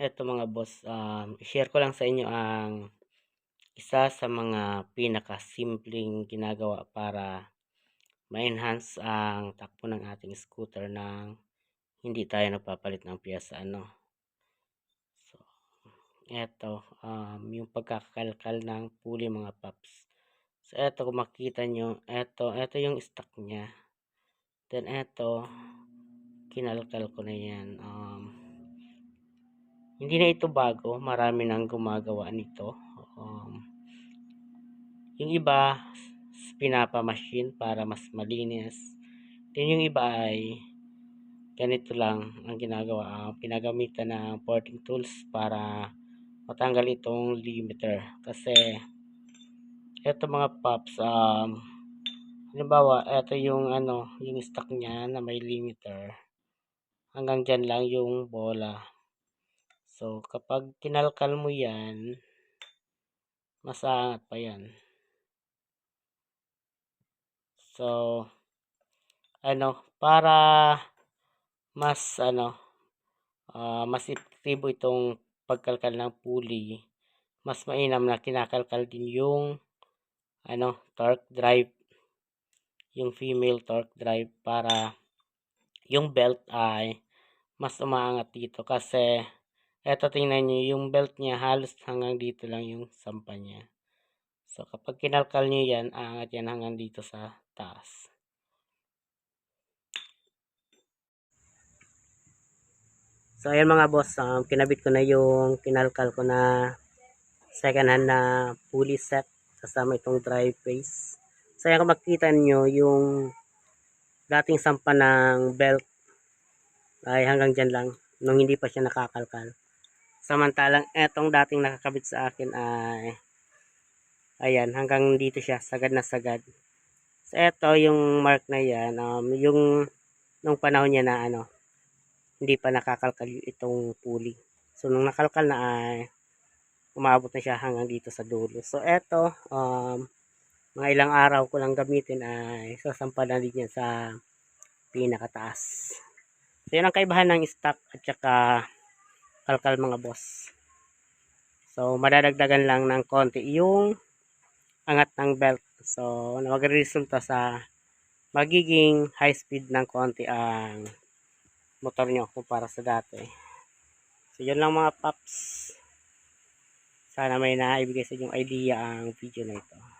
Eto mga boss, um, i-share ko lang sa inyo ang isa sa mga pinakasimpleng ginagawa para ma-enhance ang takbo ng ating scooter ng hindi tayo nagpapalit ng piyesa ano. So, eto um, yung pagkakakalkal ng pulley mga paps. So eto kung makita nyo, eto, eto yung stock niya. Then eto, kinalkal ko na yan. Um, hindi na ito bago, marami nang gumagawa nito. Um, yung iba, pinapa-machine para mas malinis. Then yung iba ay ganito lang ang ginagawa. Uh, pinagamitan ng porting tools para matanggal itong limiter. Kasi, eto mga pops, um, halimbawa, eto yung ano, yung stock niya na may limiter. Hanggang dyan lang yung bola. So, kapag kinalkal mo yan, masangat pa yan. So, ano, para mas, ano, uh, mas epektibo itong pagkalkal ng pulley, mas mainam na kinakalkal din yung, ano, torque drive, yung female torque drive para yung belt ay mas umaangat dito kasi eto tingnan nyo, yung belt niya halos hanggang dito lang yung sampa niya. So kapag kinalkal nyo yan, aangat yan hanggang dito sa taas. So ayan mga boss, um, kinabit ko na yung kinalkal ko na second hand na pulley set kasama itong drive face. So ayan kung makikita nyo yung dating sampa ng belt ay hanggang dyan lang nung hindi pa siya nakakalkal. Samantalang etong dating nakakabit sa akin ay ayan, hanggang dito siya, sagad na sagad. So eto yung mark na yan, um, yung nung panahon niya na ano, hindi pa nakakalkal itong pulley. So nung nakalkal na ay umabot na siya hanggang dito sa dulo. So eto, um, mga ilang araw ko lang gamitin ay sasampa na din yan sa pinakataas. So yan ang kaibahan ng stock at saka kalkal mga boss. So, madadagdagan lang ng konti yung angat ng belt. So, magre-resulta sa magiging high speed ng konti ang motor nyo kumpara sa dati. So, yun lang mga paps. Sana may naibigay sa inyong idea ang video na ito.